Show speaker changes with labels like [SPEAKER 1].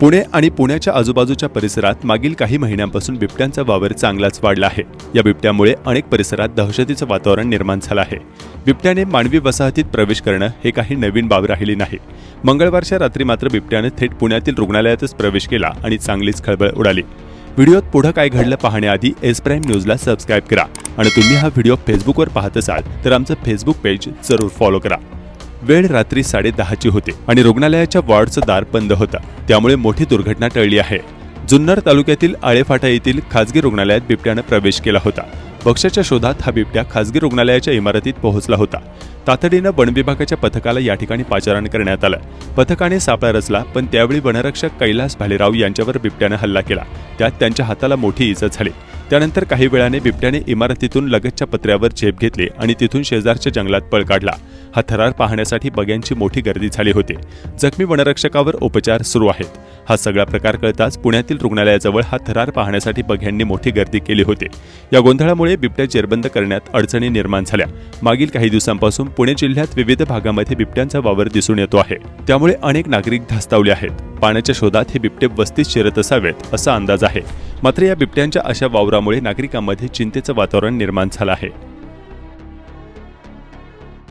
[SPEAKER 1] पुणे आणि पुण्याच्या आजूबाजूच्या परिसरात मागील काही महिन्यांपासून बिबट्यांचा वावर चांगलाच वाढला आहे. या बिबट्यामुळे अनेक परिसरात दहशतीचं वातावरण निर्माण झालं आहे. बिबट्याने मानवी वसाहतीत प्रवेश करणं हे काही नवीन बाब राहिली नाही. मंगळवारच्या रात्री मात्र बिबट्यानं थेट पुण्यातील रुग्णालयातच प्रवेश केला आणि चांगलीच खळबळ उडाली. व्हिडिओत पुढं काय घडलं पाहण्याआधी एस प्राईम न्यूजला सबस्क्राईब करा. आणि तुम्ही हा व्हिडिओ फेसबुकवर पाहत असाल तर आमचं फेसबुक पेज जरूर फॉलो करा. वेळ रात्री साडेदहाची होती आणि रुग्णालयाच्या वॉर्डचं दार बंद होतं. त्यामुळे मोठी दुर्घटना टळली आहे. जुन्नर तालुक्यातील आळेफाटा येथील खासगी रुग्णालयात बिबट्यानं प्रवेश केला होता. पक्षाच्या शोधात हा बिबट्या खासगी रुग्णालयाच्या इमारतीत पोहोचला होता. तातडीनं वन विभागाच्या पथकाला या ठिकाणी पाचारण करण्यात आलं. पथकाने सापळा रचला पण त्यावेळी वनरक्षक कैलास भालेराव यांच्यावर बिबट्यानं हल्ला केला. त्यात त्यांच्या हाताला मोठी इजा झाली. त्यानंतर काही वेळाने बिबट्याने इमारतीतून लगतच्या पत्र्यावर झेप घेतली आणि तिथून शेजारच्या जंगलात पळ काढला. हा थरार पाहण्यासाठी बग्यांची मोठी गर्दी झाली होती. जखमी वनरक्षकावर उपचार सुरू आहेत. हा सगळा प्रकार कळताच पुण्यातील रुग्णालयाजवळ हा थरार पाहण्यासाठी बघ्यांनी मोठी गर्दी केली होती. या गोंधळामुळे बिबट्या जेरबंद करण्यात अडचणी निर्माण झाल्या. मागील काही दिवसांपासून पुणे जिल्ह्यात विविध भागामध्ये बिबट्यांचा वावर दिसून येतो आहे. त्यामुळे अनेक नागरिक धास्तावले आहेत. पाण्याच्या शोधात हे बिबटे वस्तीत शिरत असावेत असा अंदाज आहे. मात्र या बिबट्यांच्या अशा वावरामुळे नागरिकांमध्ये चिंतेचं वातावरण निर्माण झालं आहे.